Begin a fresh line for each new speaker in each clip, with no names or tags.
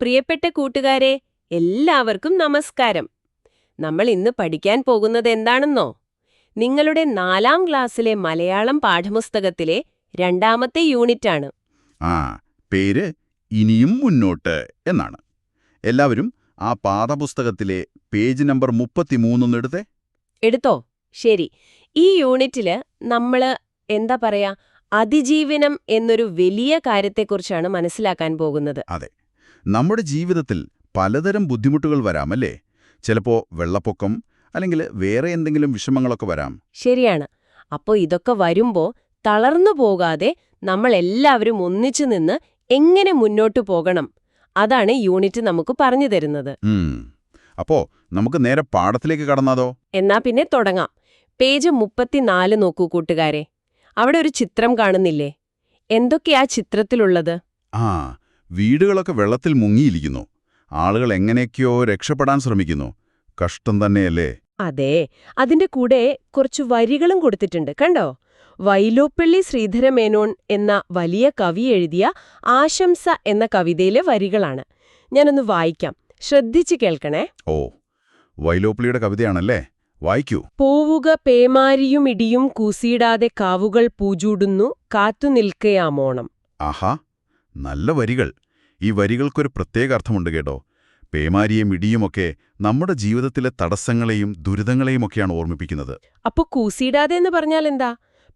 പ്രിയപ്പെട്ട കൂട്ടുകാരെ എല്ലാവർക്കും നമസ്കാരം. നമ്മൾ ഇന്ന് പഠിക്കാൻ പോകുന്നത് എന്താണെന്നോ? നിങ്ങളുടെ നാലാം ക്ലാസ്സിലെ മലയാളം പാഠപുസ്തകത്തിലെ രണ്ടാമത്തെ യൂണിറ്റാണ്.
ആ പേര് ഇനിയും മുന്നോട്ട് എന്നാണ്. എല്ലാവരും ആ പാഠപുസ്തകത്തിലെ പേജ് നമ്പർ മുപ്പത്തിമൂന്നൊന്ന് എടുത്തേ.
എടുത്തോ? ശരി. ഈ യൂണിറ്റിൽ നമ്മൾ എന്താ പറയാ അതിജീവനം എന്നൊരു വലിയ കാര്യത്തെക്കുറിച്ചാണ് മനസ്സിലാക്കാൻ പോകുന്നത്.
നമ്മുടെ ജീവിതത്തിൽ പലതരം ബുദ്ധിമുട്ടുകൾ വരാമല്ലേ ചിലപ്പോ വെള്ളപ്പൊക്കം അല്ലെങ്കിൽ വേറെ എന്തെങ്കിലും വിഷമങ്ങളൊക്കെ വരാം.
ശരിയാണ്. അപ്പോൾ ഇതൊക്കെ വരുമ്പോൾ തളർന്നു പോകാതെ നമ്മളെല്ലാവരും ഒന്നിച്ചു നിന്ന് എങ്ങനെ മുന്നോട്ടു പോകണം? അതാണ് യൂണിറ്റ് നമുക്ക് പറഞ്ഞു തരുന്നത്.
അപ്പോ നമുക്ക് നേരെ പാഠത്തിലേക്ക് കടന്നാതോ?
എന്നാ പിന്നെ തുടങ്ങാം. പേജ് മുപ്പത്തിനാല് നോക്കൂ കൂട്ടുകാരെ. അവിടെ ഒരു ചിത്രം കാണുന്നില്ലേ? എന്തൊക്കെയാ ചിത്രത്തിലുള്ളത്?
ആ വീടുകളൊക്കെ വെള്ളത്തിൽ മുങ്ങിയിരിക്കുന്നു. ആളുകൾ എങ്ങനെയൊക്കെയോ രക്ഷപ്പെടാൻ ശ്രമിക്കുന്നു. കഷ്ടം തന്നെയല്ലേ?
അതെ അതിന്റെ കൂടെ കുറച്ച് വരികളും കൊടുത്തിട്ടുണ്ട് കണ്ടോ? വൈലോപ്പള്ളി ശ്രീധരമേനോൻ എന്ന വലിയ കവി എഴുതിയ ആശംസ എന്ന കവിതയിലെ വരികളാണ്. ഞാനൊന്ന് വായിക്കാം. ശ്രദ്ധിച്ചു കേൾക്കണേ.
ഓ വൈലോപ്പള്ളിയുടെ കവിതയാണല്ലേ? വായിക്കൂ.
പോവുക പേമാരിയും ഇടിയും കൂസിയിടാതെ കാവുകൾ പൂജൂടുന്നു കാത്തുനിൽക്കയാമോണം
ആഹാ നല്ല വരികൾ. ഈ വരികൾക്കൊരു പ്രത്യേക അർത്ഥമുണ്ട് കേട്ടോ. പേമാരിയും ഇടിയുമൊക്കെ നമ്മുടെ ജീവിതത്തിലെ തടസ്സങ്ങളെയും ദുരിതങ്ങളെയുമൊക്കെയാണ് ഓർമ്മിപ്പിക്കുന്നത്.
അപ്പൊ കൂസിയിടാതെ എന്ന് പറഞ്ഞാൽ എന്താ?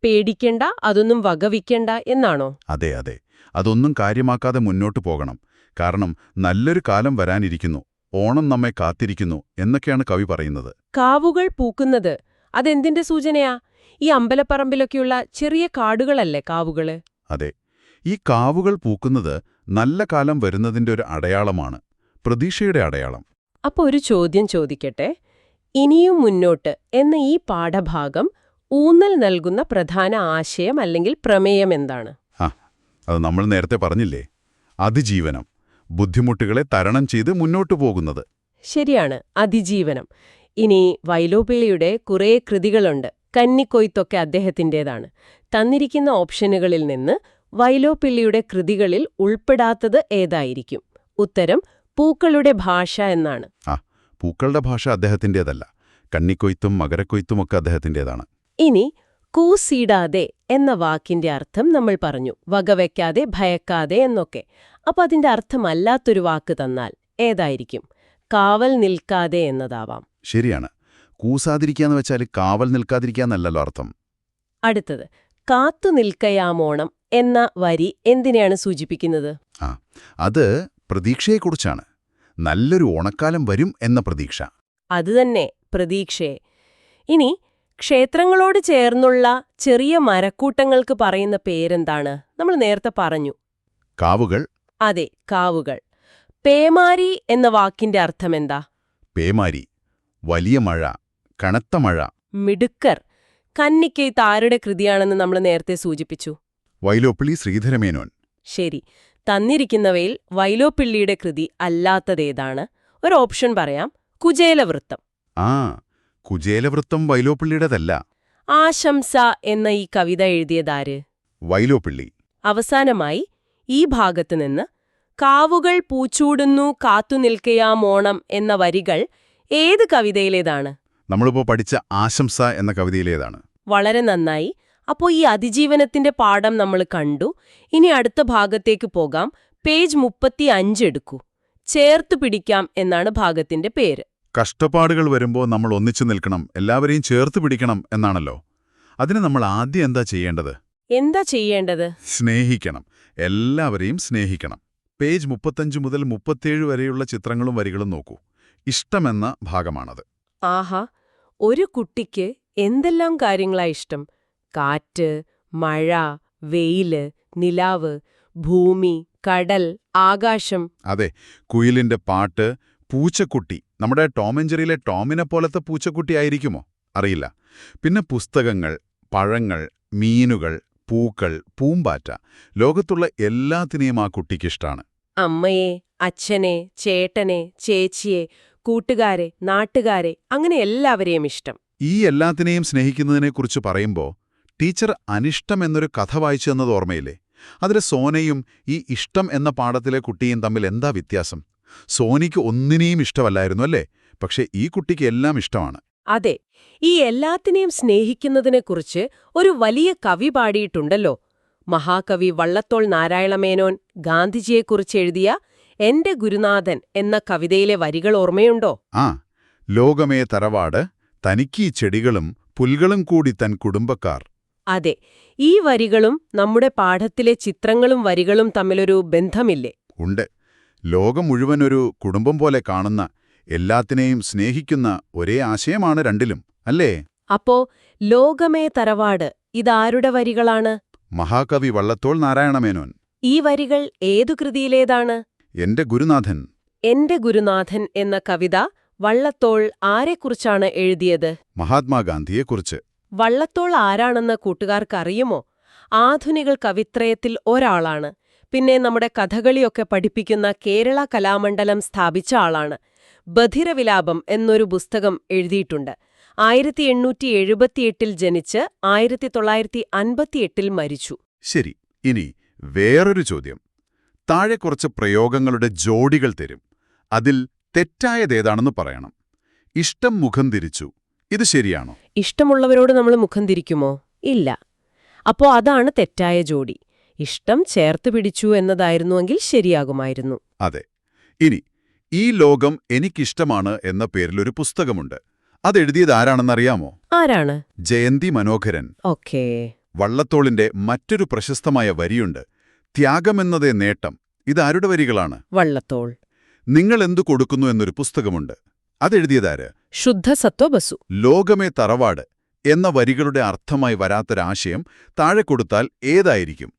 പേടിക്കണ്ട അതൊന്നും വകവിക്കണ്ട എന്നാണോ?
അതെ അതെ. അതൊന്നും കാര്യമാക്കാതെ മുന്നോട്ടു പോകണം. കാരണം നല്ലൊരു കാലം വരാനിരിക്കുന്നു. ഓണം നമ്മെ കാത്തിരിക്കുന്നു എന്നൊക്കെയാണ് കവി പറയുന്നത്.
കാവുകൾ പൂക്കുന്നത് അതെന്തിന്റെ സൂചനയാ? ഈ അമ്പലപ്പറമ്പിലൊക്കെയുള്ള ചെറിയ കാടുകളല്ലേ കാവുകൾ?
അതെ. ഈ കാവുകൾ പൂക്കുന്നത് നല്ല കാലം വരുന്നതിന്റെ ഒരു അടയാളമാണ് പ്രതീക്ഷയുടെ അടയാളം.
അപ്പോൾ ഒരു ചോദ്യം ചോദിക്കട്ടെ? ഇനിയും മുന്നോട്ട് എന്ന ഈ പാഠഭാഗം ഊന്നൽ നൽകുന്ന പ്രധാന ആശയം അല്ലെങ്കിൽ പ്രമേയം എന്താണ്?
ആ അത് നമ്മൾ നേരത്തെ പറഞ്ഞില്ലേ? അതിജീവനം. ബുദ്ധിമുട്ടുകളെ തരണം ചെയ്ത് മുന്നോട്ടു പോകുന്നത്.
ശരിയാണ് അതിജീവനം. ഇനി വൈലോപ്പിള്ളിയുടെ കുറേ കൃതികളുണ്ട്. കന്നിക്കൊയ്ത്തൊക്കെ അദ്ദേഹത്തിന്റെതാണ്. തന്നിരിക്കുന്ന ഓപ്ഷനുകളിൽ നിന്ന് വൈലോപ്പിള്ളിയുടെ കൃതികളിൽ ഉൾപ്പെടാത്തത് ഏതായിരിക്കും? ഉത്തരം പൂക്കളുടെ ഭാഷ എന്നാണ്.
ആ പൂക്കളുടെ ഭാഷ അദ്ദേഹത്തിന്റെതല്ല. കണ്ണിക്കൊയ്ത്തും മകരക്കൊയ്ത്തുമൊക്കെ അദ്ദേഹത്തിന്റെതാണ്.
ഇനി കൂസീടാതെ എന്ന വാക്കിന്റെ അർത്ഥം നമ്മൾ പറഞ്ഞു. വകവയ്ക്കാതെ ഭയക്കാതെ എന്നൊക്കെ. അപ്പൊ അതിന്റെ അർത്ഥമല്ലാത്തൊരു വാക്ക് തന്നാൽ ഏതായിരിക്കും? കാവൽ നിൽക്കാതെ എന്നതാവാം.
ശരിയാണ്. കൂസാതിരിക്കാന്ന് വെച്ചാൽ കാവൽ നിൽക്കാതിരിക്കാന്നല്ലല്ലോ അർത്ഥം.
അടുത്തത് കാത്തു നിൽക്കയാമോണം എന്ന വരി എന്തിനെയാണ് സൂചിപ്പിക്കുന്നത്?
ആ അത് പ്രതീക്ഷയെക്കുറിച്ചാണ്. നല്ലൊരു ഓണക്കാലം വരും എന്ന പ്രതീക്ഷ.
അതുതന്നെ പ്രതീക്ഷയെ. ഇനി ക്ഷേത്രങ്ങളോട് ചേർന്നുള്ള ചെറിയ മരക്കൂട്ടങ്ങൾക്ക് പറയുന്ന പേരെന്താണ്? നമ്മൾ നേരത്തെ പറഞ്ഞു.
കാവുകൾ.
അതെ കാവുകൾ. പേമാരി എന്ന വാക്കിന്റെ അർത്ഥമെന്താ?
പേമാരി. വലിയ മഴ കനത്ത മഴ.
മിടുക്കർ. കന്നിക്കൈത്ത് ആരുടെ കൃതിയാണെന്ന് നമ്മൾ നേരത്തെ സൂചിപ്പിച്ചു.
വൈലോപ്പിള്ളി ശ്രീധരമേനോൻ.
ശരി. തന്നിരിക്കുന്നവയിൽ വൈലോപ്പിള്ളിയുടെ കൃതി അല്ലാത്തതേതാണ്. ഒരു ഓപ്ഷൻ പറയാം. കുചേലവൃത്തം.
ആ കുചേലവൃത്തം വൈലോപ്പിള്ളിയുടേതല്ല.
ആശംസ എന്ന ഈ കവിത എഴുതിയതാര്?
വൈലോപ്പിള്ളി.
അവസാനമായി ഈ ഭാഗത്തു നിന്ന് കാവുകൾ പൂച്ചൂടുന്നു കാത്തുനിൽക്കയാമോണം എന്ന വരികൾ ഏത് കവിതയിലേതാണ്?
നമ്മളിപ്പോ പഠിച്ച ആശംസ എന്ന കവിതയിലേതാണ്.
വളരെ നന്നായി. അപ്പോ ഈ അതിജീവനത്തിന്റെ പാഠം നമ്മൾ കണ്ടു. ഇനി അടുത്ത ഭാഗത്തേക്ക് പോകാം. പേജ് മുപ്പത്തി എടുക്കൂ. ചേർത്ത് പിടിക്കാം എന്നാണ് ഭാഗത്തിന്റെ പേര്.
കഷ്ടപ്പാടുകൾ വരുമ്പോൾ നമ്മൾ ഒന്നിച്ചു നിൽക്കണം. എല്ലാവരെയും ചേർത്ത് പിടിക്കണം എന്നാണല്ലോ. അതിന് നമ്മൾ ആദ്യം എന്താ ചെയ്യേണ്ടത്?
എന്താ ചെയ്യേണ്ടത്?
സ്നേഹിക്കണം. എല്ലാവരെയും സ്നേഹിക്കണം. പേജ് മുപ്പത്തഞ്ച് മുതൽ മുപ്പത്തേഴ് വരെയുള്ള ചിത്രങ്ങളും വരികളും നോക്കൂ. ഇഷ്ടമെന്ന ഭാഗമാണത്.
ആഹാ. ഒരു കുട്ടിക്ക് എന്തെല്ലാം കാര്യങ്ങളാ ഇഷ്ടം? കാറ്റ് മഴ വെയിൽ നിലാവ് ഭൂമി കടൽ ആകാശം.
അതെ കുയിലിന്റെ പാട്ട് പൂച്ചക്കുട്ടി. നമ്മുടെ ടോമഞ്ചറിയിലെ ടോമിനെ പോലത്തെ പൂച്ചക്കുട്ടി ആയിരിക്കുമോ? അറിയില്ല. പിന്നെ പുസ്തകങ്ങൾ പഴങ്ങൾ മീനുകൾ പൂക്കൾ പൂമ്പാറ്റ. ലോകത്തുള്ള എല്ലാത്തിനെയും ആ കുട്ടിക്കിഷ്ടാണ്
അമ്മയെ അച്ഛനെ ചേട്ടനെ ചേച്ചിയെ കൂട്ടുകാരെ നാട്ടുകാരെ അങ്ങനെ എല്ലാവരെയും ഇഷ്ടം.
ഈ എല്ലാത്തിനെയും സ്നേഹിക്കുന്നതിനെക്കുറിച്ച് പറയുമ്പോൾ ടീച്ചർ അനിഷ്ടം എന്നൊരു കഥ വായിച്ചു എന്നത് ഓർമ്മയില്ലേ? അതിലെ സോനയും ഈ ഇഷ്ടം എന്ന പാഠത്തിലെ കുട്ടിയും തമ്മിൽ എന്താ വ്യത്യാസം? സോനിക്ക് ഒന്നിനെയും ഇഷ്ടമല്ലായിരുന്നു അല്ലേ? പക്ഷേ ഈ കുട്ടിക്ക് എല്ലാം ഇഷ്ടമാണ്.
അതെ ഈ എല്ലാത്തിനെയും സ്നേഹിക്കുന്നതിനെക്കുറിച്ച് ഒരു വലിയ കവി പാടിയിട്ടുണ്ടല്ലോ. മഹാകവി വള്ളത്തോൾ നാരായണമേനോൻ ഗാന്ധിജിയെക്കുറിച്ച് എഴുതിയ എന്റെ ഗുരുനാഥൻ എന്ന കവിതയിലെ വരികൾ ഓർമ്മയുണ്ടോ?
ആ ലോകമേ തറവാട് തനിക്കീ ചെടികളും പുൽകളും കൂടി തൻ കുടുംബക്കാർ.
അതെ ഈ വരികളും നമ്മുടെ പാഠത്തിലെ ചിത്രങ്ങളും വരികളും തമ്മിലൊരു ബന്ധമില്ലേ?
ഉണ്ട്. ലോകം മുഴുവൻ ഒരു കുടുംബം പോലെ കാണുന്ന എല്ലാത്തിനെയും സ്നേഹിക്കുന്ന ഒരേ ആശയമാണ് രണ്ടിലും അല്ലേ?
അപ്പോ ലോകമേ തറവാട് ഇതാരുടെ വരികളാണ്?
മഹാകവി വള്ളത്തോൾ നാരായണമേനോൻ.
ഈ വരികൾ ഏതു കൃതിയിലേതാണ്?
എന്റെ ഗുരുനാഥൻ.
എന്റെ ഗുരുനാഥൻ എന്ന കവിത വള്ളത്തോൾ ആരെക്കുറിച്ചാണ് എഴുതിയത്?
മഹാത്മാഗാന്ധിയെക്കുറിച്ച്.
വള്ളത്തോൾ ആരാണെന്ന് കൂട്ടുകാർക്കറിയുമോ? ആധുനിക കവിത്രയത്തിൽ ഒരാളാണ്. പിന്നെ നമ്മുടെ കഥകളിയൊക്കെ പഠിപ്പിക്കുന്ന കേരള കലാമണ്ഡലം സ്ഥാപിച്ച ആളാണ്. ബധിരവിലാപം എന്നൊരു പുസ്തകം എഴുതിയിട്ടുണ്ട്. ആയിരത്തി എണ്ണൂറ്റി എഴുപത്തിയെട്ടിൽ ജനിച്ച് ആയിരത്തി തൊള്ളായിരത്തി അൻപത്തിയെട്ടിൽ മരിച്ചു.
ശരി ഇനി വേറൊരു ചോദ്യം. താഴെ കുറച്ച് പ്രയോഗങ്ങളുടെ ജോഡികൾ തരും. അതിൽ തെറ്റായതേതാണെന്ന് പറയണം. ഇഷ്ടം മുഖം തിരിച്ചു. ഇത് ശരിയാണോ?
ഇഷ്ടമുള്ളവരോട് നമ്മൾ മുഖം തിരിക്കുമോ? ഇല്ല. അപ്പോ അതാണ് തെറ്റായ ജോഡി. ഇഷ്ടം ചേർത്ത് പിടിച്ചു എന്നതായിരുന്നുവെങ്കിൽ ശരിയാകുമായിരുന്നു.
അതെ. ഇനി ഈ ലോകം എനിക്കിഷ്ടമാണ് എന്ന പേരിലൊരു പുസ്തകമുണ്ട്. അതെഴുതിയത് ആരാണെന്നറിയാമോ
ആരാണ്?
ജയന്തി മനോഹരൻ.
ഓക്കേ.
വള്ളത്തോളിന്റെ മറ്റൊരു പ്രശസ്തമായ വരിയുണ്ട്. ത്യാഗമെന്നതേ നേട്ടം. ഇതാരുടെ വരികളാണ്?
വള്ളത്തോൾ.
നിങ്ങൾ എന്തു കൊടുക്കുന്നു എന്നൊരു പുസ്തകമുണ്ട്. അതെഴുതിയതാര്?
ശുദ്ധസത്വബസു.
ലോകമേ തറവാട് എന്ന വരികളുടെ അർത്ഥമായി വരാത്തൊരാശയം താഴെ കൊടുത്താൽ ഏതായിരിക്കും?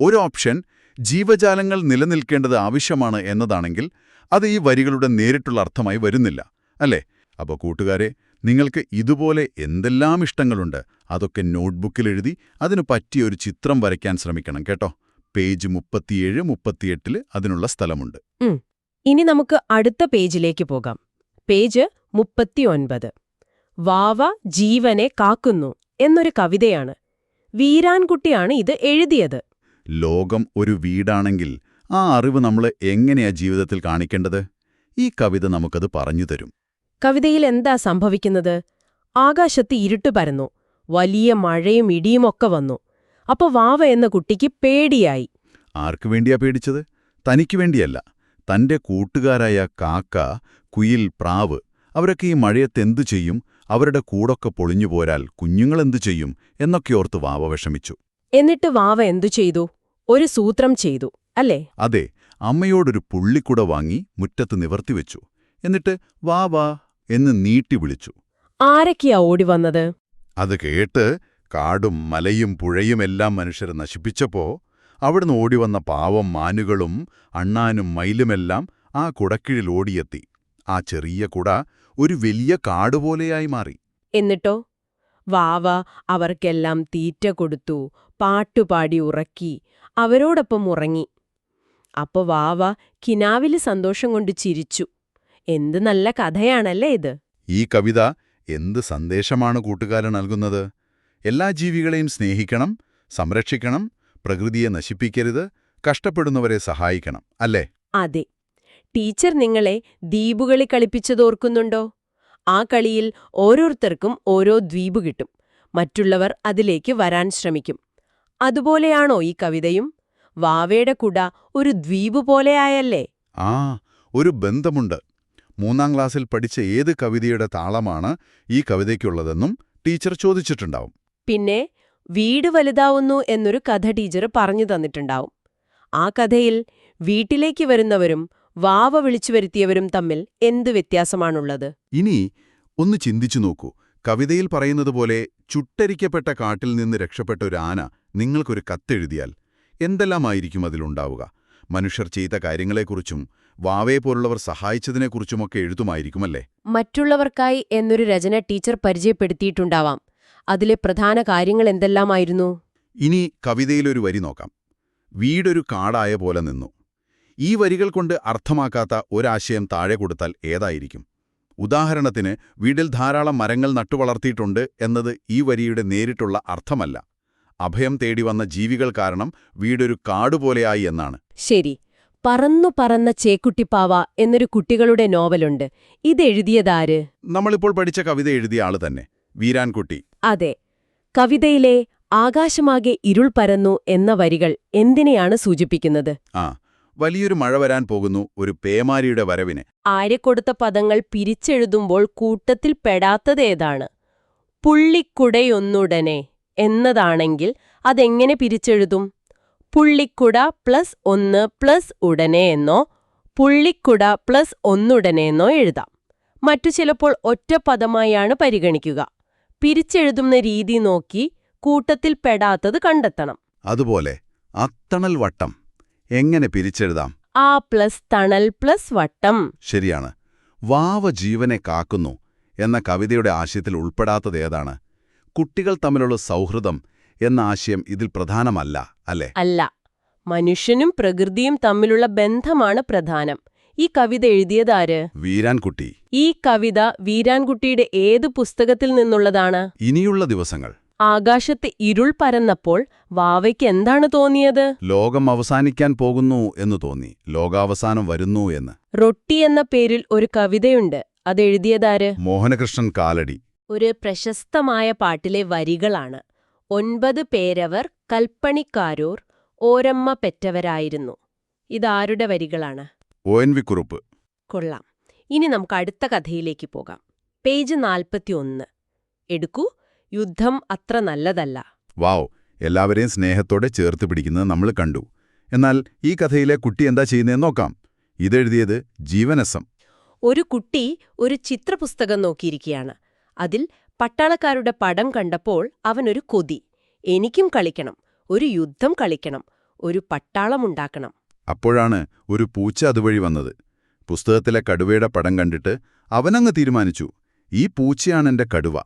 ഒരു ഓപ്ഷൻ ജീവജാലങ്ങൾ നിലനിൽക്കേണ്ടത് ആവശ്യമാണ് എന്നതാണെങ്കിൽ അത് ഈ വരികളുടെ നേരിട്ടുള്ള അർത്ഥമായി വരുന്നില്ല അല്ലേ? അപ്പോൾ കൂട്ടുകാരെ നിങ്ങൾക്ക് ഇതുപോലെ എന്തെല്ലാം ഇഷ്ടങ്ങളുണ്ട്? അതൊക്കെ നോട്ട്ബുക്കിലെഴുതി അതിനു പറ്റിയ ഒരു ചിത്രം വരയ്ക്കാൻ ശ്രമിക്കണം കേട്ടോ. പേജ് മുപ്പത്തിയേഴ് മുപ്പത്തിയെട്ടിൽ അതിനുള്ള സ്ഥലമുണ്ട്.
ഇനി നമുക്ക് അടുത്ത പേജിലേക്ക് പോകാം. പേജ് മുപ്പത്തിയൊൻപത്. വാവ ജീവനെ കാക്കുന്നു എന്നൊരു കവിതയാണ്. വീരാൻകുട്ടിയാണ് ഇത് എഴുതിയത്.
ലോകം ഒരു വീടാണെങ്കിൽ ആ അറിവ് നമ്മൾ എങ്ങനെയാ ജീവിതത്തിൽ കാണിക്കേണ്ടത്? ഈ കവിത നമുക്കത് പറഞ്ഞു തരും.
കവിതയിൽ എന്താ സംഭവിക്കുന്നത്? ആകാശത്ത് ഇരുട്ട് പരന്നു. വലിയ മഴയും ഇടിയുമൊക്കെ വന്നു. അപ്പൊ വാവ എന്ന കുട്ടിക്ക് പേടിയായി.
ആർക്കു വേണ്ടിയാ പേടിച്ചത്? തനിക്കു വേണ്ടിയല്ല. തന്റെ കൂട്ടുകാരായ കാക്ക കുയിൽ പ്രാവ് അവരൊക്കെ ഈ മഴയത്തെന്തു ചെയ്യും? അവരുടെ കൂടൊക്കെ പൊളിഞ്ഞു പോരാൽ കുഞ്ഞുങ്ങളെന്തു ചെയ്യും? എന്നൊക്കെ ഓർത്ത് വാവ വിഷമിച്ചു.
എന്നിട്ട് വാവ എന്തു ചെയ്തു? ഒരു സൂത്രം ചെയ്തു അല്ലേ?
അതെ അമ്മയോടൊരു പുള്ളിക്കുട വാങ്ങി മുറ്റത്ത് നിവർത്തിവെച്ചു എന്നിട്ട് വാ വാ എന്ന് നീട്ടി വിളിച്ചു.
ആരൊക്കെയാ ഓടി വന്നത്?
അത് കേട്ട് കാടും മലയും പുഴയുമെല്ലാം മനുഷ്യരെ നശിപ്പിച്ചപ്പോ അവിടുന്ന് ഓടിവന്ന പാവം മാനുകളും അണ്ണാനും മയിലുമെല്ലാം ആ കുടക്കീഴിൽ ഓടിയെത്തി. ആ ചെറിയ കുട ഒരു വലിയ കാടുപോലെയായി മാറി.
എന്നിട്ടോ? വാവ അവർക്കെല്ലാം തീറ്റ കൊടുത്തു പാട്ടുപാടി ഉറക്കി അവരോടൊപ്പം ഉറങ്ങി. അപ്പൊ വാവ കിനാവിൽ സന്തോഷം കൊണ്ട് ചിരിച്ചു. എന്ത് നല്ല കഥയാണല്ലേ ഇത്?
ഈ കവിത എന്ത് സന്ദേശമാണ് കൂട്ടുകാരൻ നൽകുന്നത്? എല്ലാ ജീവികളെയും സ്നേഹിക്കണം സംരക്ഷിക്കണം പ്രകൃതിയെ നശിപ്പിക്കരുത് കഷ്ടപ്പെടുന്നവരെ സഹായിക്കണം അല്ലേ?
അതെ. ടീച്ചർ നിങ്ങളെ ദ്വീപുകളി കളിപ്പിച്ചതോർക്കുന്നുണ്ടോ ആ കളിയിൽ ഓരോരുത്തർക്കും ഓരോ ദ്വീപ് കിട്ടും. മറ്റുള്ളവർ അതിലേക്ക് വരാൻ ശ്രമിക്കും. അതുപോലെയാണോ ഈ കവിതയും? വാവയുടെ കുട ഒരു ദ്വീപ് പോലെയായല്ലേ
ആ ഒരു ബന്ധമുണ്ട്. മൂന്നാം ക്ലാസ്സിൽ പഠിച്ച ഏത് കവിതയുടെ താളമാണ് ഈ കവിതയ്ക്കുള്ളതെന്നും ടീച്ചർ ചോദിച്ചിട്ടുണ്ടാവും.
പിന്നെ വീട് വലുതാവുന്നു എന്നൊരു കഥ ടീച്ചർ പറഞ്ഞു തന്നിട്ടുണ്ടാവും. ആ കഥയിൽ വീട്ടിലേക്ക് വരുന്നവരും വാവ വിളിച്ചു വരുത്തിയവരും തമ്മിൽ എന്ത് വ്യത്യാസമാണുള്ളത്?
ഇനി ഒന്ന് ചിന്തിച്ചു നോക്കൂ. കവിതയിൽ പറയുന്നത് പോലെ ചുട്ടരിക്കപ്പെട്ട കാട്ടിൽ നിന്ന് രക്ഷപ്പെട്ട ഒരു ആന നിങ്ങൾക്കൊരു കത്തെഴുതിയാൽ എന്തെല്ലാമായിരിക്കും അതിലുണ്ടാവുക? മനുഷ്യർ ചെയ്ത കാര്യങ്ങളെക്കുറിച്ചും വാവയെ പോലുള്ളവർ സഹായിച്ചതിനെക്കുറിച്ചുമൊക്കെ എഴുതുമായിരിക്കുമല്ലേ?
മറ്റുള്ളവർക്കായി എന്നൊരു രചന ടീച്ചർ പരിചയപ്പെടുത്തിയിട്ടുണ്ടാവാം. അതിലെ പ്രധാന കാര്യങ്ങൾ എന്തെല്ലാമായിരുന്നു
ഇനി കവിതയിലൊരു വരി നോക്കാം. വീടൊരു കാടായ പോലെ നിന്നു. ഈ വരികൾ കൊണ്ട് അർത്ഥമാക്കാത്ത ഒരാശയം താഴെ കൊടുത്താൽ ഏതായിരിക്കും? ഉദാഹരണത്തിന് വീട്ടിൽ ധാരാളം മരങ്ങൾ നട്ടുവളർത്തിയിട്ടുണ്ട് എന്നത് ഈ വരിയുടെ നേരിട്ടുള്ള അർത്ഥമല്ല. അഭയം തേടി വന്ന ജീവികൾ കാരണം വീടൊരു കാടുപോലെയായി എന്നാണ്.
ശരി. പറന്നു പറന്ന ചേക്കുട്ടിപ്പാവ എന്നൊരു കുട്ടികളുടെ നോവലുണ്ട്. ഇതെഴുതിയതാര്?
നമ്മളിപ്പോൾ പഠിച്ച കവിത എഴുതിയ ആൾ തന്നെ. വീരാൻകുട്ടി.
അതെ. കവിതയിലെ ആകാശമാകെ ഇരുൾ പരന്നു എന്ന വരികൾ എന്തിനെയാണ് സൂചിപ്പിക്കുന്നത്?
ആ വലിയൊരു മഴ വരാൻ പോകുന്നു ഒരു പേമാരിയുടെ വരവിനെ.
ആര്യക്കൊടുത്ത പദങ്ങൾ പിരിച്ചെഴുതുമ്പോൾ കൂട്ടത്തിൽ പെടാത്തതേതാണ് പുള്ളിക്കുടയൊന്നുടനെ എന്നതാണെങ്കിൽ അതെങ്ങനെ പിരിച്ചെഴുതും? പുള്ളിക്കുട പ്ലസ് ഒന്ന് പ്ലസ് ഉടനെ എന്നോ പുള്ളിക്കുട പ്ലസ് ഒന്നുടനെ എന്നോ എഴുതാം. മറ്റു ചിലപ്പോൾ ഒറ്റ പദമായാണ് പരിഗണിക്കുക. പിരിച്ചെഴുതുന്ന രീതി നോക്കി കൂട്ടത്തിൽ പെടാത്തത് കണ്ടെത്തണം.
അതുപോലെ അത്തണൽ വട്ടം എങ്ങനെ പിരിച്ചെഴുതാം?
ആ പ്ലസ് തണൽ പ്ലസ് വട്ടം.
ശരിയാണ്. വാവ ജീവനെ കാക്കുന്നു എന്ന കവിതയുടെ ആശയത്തിൽ ഉൾപ്പെടാത്തത് ഏതാണ്? കുട്ടികൾ തമ്മിലുള്ള സൗഹൃദം എന്ന ആശയം ഇതിൽ പ്രധാനമല്ല അല്ലേ?
അല്ല. മനുഷ്യനും പ്രകൃതിയും തമ്മിലുള്ള ബന്ധമാണ് പ്രധാനം. ഈ കവിത എഴുതിയതാര്?
വീരാൻകുട്ടി.
ഈ കവിത വീരാൻകുട്ടിയുടെ ഏത് പുസ്തകത്തിൽ നിന്നുള്ളതാണ്?
ഇനിയുള്ള ദിവസങ്ങൾ.
ആകാശത്ത് ഇരുൾ പരന്നപ്പോൾ വാവയ്ക്ക് എന്താണ് തോന്നിയത്?
ലോകം അവസാനിക്കാൻ പോകുന്നു എന്ന് തോന്നി. ലോകാവസാനം വരുന്നു എന്ന്.
റൊട്ടി എന്ന പേരിൽ ഒരു കവിതയുണ്ട്. അതെഴുതിയതാര്
മോഹനകൃഷ്ണൻ കാലടി.
ഒരു പ്രശസ്തമായ പാട്ടിലെ വരികളാണ്. ഒൻപത് പേരവർ കൽപ്പണിക്കാരൂർ ഓരമ്മ പെറ്റവരായിരുന്നു. ഇതാരുടെ വരികളാണ്?
O N V Kurup.
കൊള്ളാം. ഇനി നമുക്ക് അടുത്ത കഥയിലേക്ക് പോകാം. പേജ് നാൽപ്പത്തിയൊന്ന്. എടുക്കൂ. യുദ്ധം അത്ര നല്ലതല്ല.
വാവ്. എല്ലാവരെയും സ്നേഹത്തോടെ ചേർത്ത് പിടിക്കുന്നത് നമ്മൾ കണ്ടു. എന്നാൽ ഈ കഥയിലെ കുട്ടി എന്താ ചെയ്യുന്നതെന്ന് നോക്കാം. ഇതെഴുതിയത് ജീവനസം.
ഒരു കുട്ടി ഒരു ചിത്രപുസ്തകം നോക്കിയിരിക്കുകയാണ്. അതിൽ പട്ടാളക്കാരുടെ പടം കണ്ടപ്പോൾ അവനൊരു കൊതി. എനിക്കും കളിക്കണം. ഒരു യുദ്ധം കളിക്കണം. ഒരു പട്ടാളമുണ്ടാക്കണം
അപ്പോഴാണ് ഒരു പൂച്ച അതുവഴി വന്നത്. പുസ്തകത്തിലെ കടുവയുടെ പടം കണ്ടിട്ട് അവനങ്ങ് തീരുമാനിച്ചു ഈ പൂച്ചയാണെന്റെ കടുവ.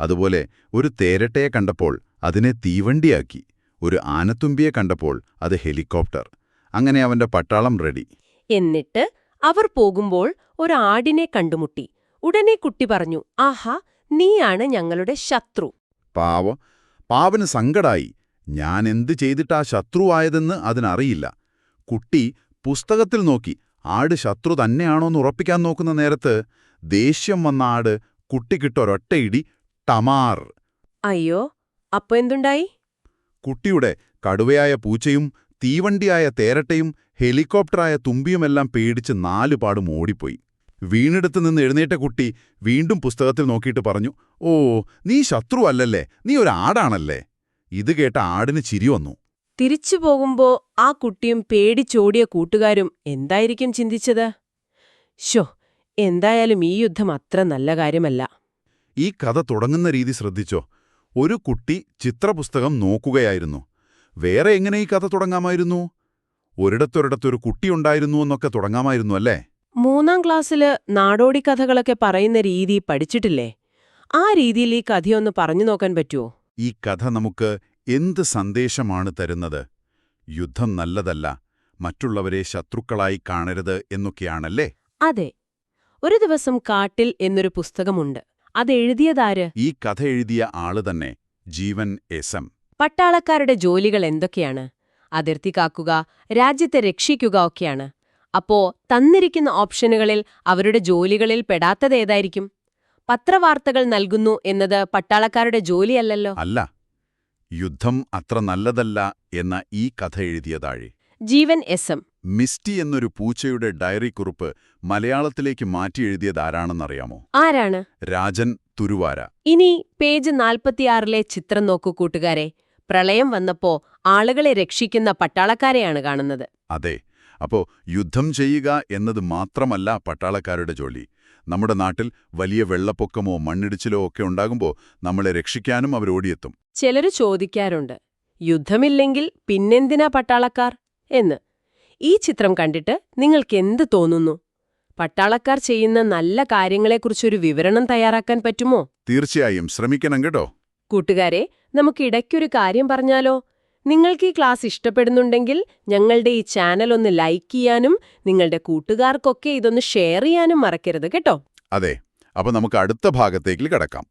അതുപോലെ ഒരു തേരട്ടയെ കണ്ടപ്പോൾ അതിനെ തീവണ്ടിയാക്കി ഒരു ആനത്തുമ്പിയെ കണ്ടപ്പോൾ അത് ഹെലികോപ്റ്റർ. അങ്ങനെ അവന്റെ പട്ടാളം റെഡി.
എന്നിട്ട് അവർ പോകുമ്പോൾ ഒരാടിനെ കണ്ടുമുട്ടി. ഉടനെ കുട്ടി പറഞ്ഞു ആഹാ നീയാണ് ഞങ്ങളുടെ ശത്രു.
പാവ പാവന് സങ്കടായി. ഞാൻ എന്ത് ചെയ്തിട്ടാ ശത്രുവായതെന്ന് അതിനറിയില്ല. കുട്ടി പുസ്തകത്തിൽ നോക്കി. ആട് ശത്രു തന്നെയാണോന്ന് ഉറപ്പിക്കാൻ നോക്കുന്ന നേരത്ത് ദേഷ്യം വന്ന ആട് കുട്ടിക്കിട്ടൊരൊറ്റയിടി ടമാർ.
അയ്യോ അപ്പൊ എന്തുണ്ടായി?
കുട്ടിയുടെ കടുവയായ പൂച്ചയും തീവണ്ടിയായ തേരട്ടയും ഹെലികോപ്റ്ററായ തുമ്പിയുമെല്ലാം പേടിച്ച് നാലുപാടും ഓടിപ്പോയി. വീണെടുത്ത് നിന്ന് എഴുന്നേറ്റ കുട്ടി വീണ്ടും പുസ്തകത്തിൽ നോക്കിയിട്ട് പറഞ്ഞു ഓ നീ ശത്രുവല്ലേ നീ ഒരാടാണല്ലേ ഇത് കേട്ട ആടിന് ചിരി വന്നു.
തിരിച്ചു പോകുമ്പോ ആ കുട്ടിയും പേടിച്ചോടിയ കൂട്ടുകാരും എന്തായിരിക്കും ചിന്തിച്ചത്? ഷോ എന്തായാലും ഈ യുദ്ധം അത്ര നല്ല കാര്യമല്ല.
ഈ കഥ തുടങ്ങുന്ന രീതി ശ്രദ്ധിച്ചോ? ഒരു കുട്ടി ചിത്രപുസ്തകം നോക്കുകയായിരുന്നു. വേറെ എങ്ങനെ ഈ കഥ തുടങ്ങാമായിരുന്നു? ഒരിടത്തൊരിടത്തൊരു കുട്ടിയുണ്ടായിരുന്നു എന്നൊക്കെ തുടങ്ങാമായിരുന്നു അല്ലേ?
മൂന്നാം ക്ലാസ്സിൽ നാടോടി കഥകളൊക്കെ പറയുന്ന രീതി പഠിച്ചിട്ടില്ലേ? ആ രീതിയിൽ ഈ കഥയൊന്ന് പറഞ്ഞു നോക്കാൻ പറ്റുമോ
ഈ കഥ നമുക്ക് എന്ത് സന്ദേശമാണ് തരുന്നത്? യുദ്ധം നല്ലതല്ല മറ്റുള്ളവരെ ശത്രുക്കളായി കാണരുത് എന്നൊക്കെയാണല്ലേ?
അതെ. ഒരു ദിവസം കാട്ടിൽ എന്നൊരു പുസ്തകമുണ്ട്. അതെഴുതിയതാര്
ഈ കഥ എഴുതിയ ആൾ തന്നെ ജീവൻ എസ് എം.
പട്ടാളക്കാരുടെ ജോലികൾ എന്തൊക്കെയാണ്? അതിർത്തി കാക്കുക രാജ്യത്തെ രക്ഷിക്കുക ഒക്കെയാണ്. അപ്പോ തന്നിരിക്കുന്ന ഓപ്ഷനുകളിൽ അവരുടെ ജോലികളിൽ പെടാത്തതേതായിരിക്കും പത്രവാർത്തകൾ നൽകുന്നു എന്നത് പട്ടാളക്കാരുടെ ജോലിയല്ലല്ലോ.
അല്ല യുദ്ധം അത്ര നല്ലതല്ല എന്ന ഈ കഥ എഴുതിയതാഴെ.
ജീവൻ എസ്. എം
മിസ്റ്റി എന്നൊരു പൂച്ചയുടെ ഡയറി കുറിപ്പ് മലയാളത്തിലേക്ക് മാറ്റി എഴുതിയതാരാണെന്നറിയാമോ
ആരാണ്?
രാജൻ തുരുവാര.
ഇനി പേജ് നാൽപ്പത്തിയാറിലെ ചിത്രം നോക്കൂ കൂട്ടുകാരെ. പ്രളയം വന്നപ്പോ ആളുകളെ രക്ഷിക്കുന്ന പട്ടാളക്കാരെയാണ് കാണുന്നത്.
അതെ അപ്പോ യുദ്ധം ചെയ്യുക എന്നത് മാത്രമല്ല പട്ടാളക്കാരുടെ ജോലി. നമ്മുടെ നാട്ടിൽ വലിയ വെള്ളപ്പൊക്കമോ മണ്ണിടിച്ചിലോ ഒക്കെ ഉണ്ടാകുമ്പോൾ നമ്മളെ രക്ഷിക്കാനും അവരോടിയെത്തും
ചിലർ ചോദിക്കാറുണ്ട് യുദ്ധമില്ലെങ്കിൽ പിന്നെന്തിനാ പട്ടാളക്കാർ? എന്ന്. ഈ ചിത്രം കണ്ടിട്ട് നിങ്ങൾക്കെന്ത് തോന്നുന്നു? പട്ടാളക്കാർ ചെയ്യുന്ന നല്ല കാര്യങ്ങളെക്കുറിച്ചൊരു വിവരണം തയ്യാറാക്കാൻ പറ്റുമോ?
തീർച്ചയായും ശ്രമിക്കണം കേട്ടോ.
കൂട്ടുകാരെ നമുക്കിടയ്ക്കൊരു കാര്യം പറഞ്ഞാലോ? നിങ്ങൾക്ക് ഈ ക്ലാസ് ഇഷ്ടപ്പെടുന്നുണ്ടെങ്കിൽ ഞങ്ങളുടെ ഈ ചാനൽ ഒന്ന് ലൈക്ക് ചെയ്യാനും നിങ്ങളുടെ കൂട്ടുകാർക്കൊക്കെ ഇതൊന്ന് ഷെയർ ചെയ്യാനും മറക്കരുത് കേട്ടോ.
അതെ അപ്പൊ നമുക്ക് അടുത്ത ഭാഗത്തേക്ക് കടക്കാം.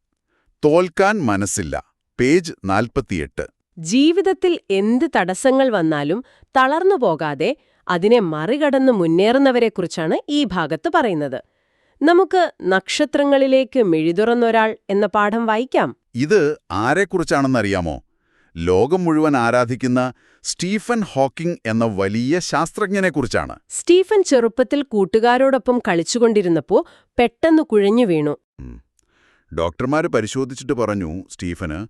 തോൽക്കാൻ മനസ്സില്ല പേജ് നാൽപ്പത്തിയെട്ട്.
ജീവിതത്തിൽ എന്ത് തടസ്സങ്ങൾ വന്നാലും തളർന്നു പോകാതെ അതിനെ മറികടന്ന് മുന്നേറുന്നവരെക്കുറിച്ചാണ് ഈ ഭാഗത്ത് പറയുന്നത്. നമുക്ക് നക്ഷത്രങ്ങളിലേക്ക് മിഴിതുറന്നൊരാൾ എന്ന പാഠം വായിക്കാം.
ഇത് ആരെക്കുറിച്ചാണെന്നറിയാമോ? ലോകം മുഴുവൻ ആരാധിക്കുന്ന സ്റ്റീഫൻ ഹോക്കിംഗ് എന്ന വലിയ ശാസ്ത്രജ്ഞനെക്കുറിച്ചാണ്.
സ്റ്റീഫൻ ചെറുപ്പത്തിൽ കൂട്ടുകാരോടൊപ്പം കളിച്ചുകൊണ്ടിരുന്നപ്പോ പെട്ടെന്ന് കുഴഞ്ഞു വീണു.
ഡോക്ടർമാര് പരിശോധിച്ചിട്ട് പറഞ്ഞു സ്റ്റീഫന്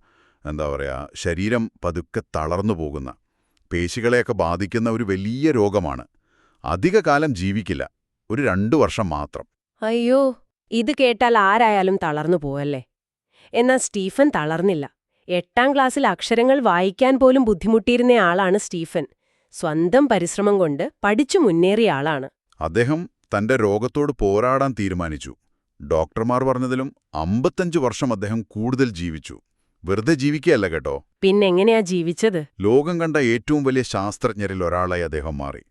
എന്താ പറയാ ശരീരം പതുക്കെ തളർന്നു പോകുന്ന പേശികളെയൊക്കെ ബാധിക്കുന്ന ഒരു വലിയ രോഗമാണ്. അധികകാലം ജീവിക്കില്ല ഒരു രണ്ടു വർഷം മാത്രം.
അയ്യോ ഇത് കേട്ടാൽ ആരായാലും തളർന്നു പോവല്ലേ? എന്നാൽ സ്റ്റീഫൻ തളർന്നില്ല. എട്ടാം ക്ലാസ്സിൽ അക്ഷരങ്ങൾ വായിക്കാൻ പോലും ബുദ്ധിമുട്ടിയിരുന്ന ആളാണ് സ്റ്റീഫൻ. സ്വന്തം പരിശ്രമം കൊണ്ട് പഠിച്ചു മുന്നേറിയ ആളാണ്.
അദ്ദേഹം തന്റെ രോഗത്തോട് പോരാടാൻ തീരുമാനിച്ചു. ഡോക്ടർമാർ പറഞ്ഞതിലും അമ്പത്തഞ്ചു വർഷം അദ്ദേഹം കൂടുതൽ ജീവിച്ചു. വെറുതെ ജീവിക്കുകയല്ല കേട്ടോ.
പിന്നെങ്ങനെയാ ജീവിച്ചത്?
ലോകം കണ്ട ഏറ്റവും വലിയ ശാസ്ത്രജ്ഞരിൽ ഒരാളായി അദ്ദേഹം മാറി.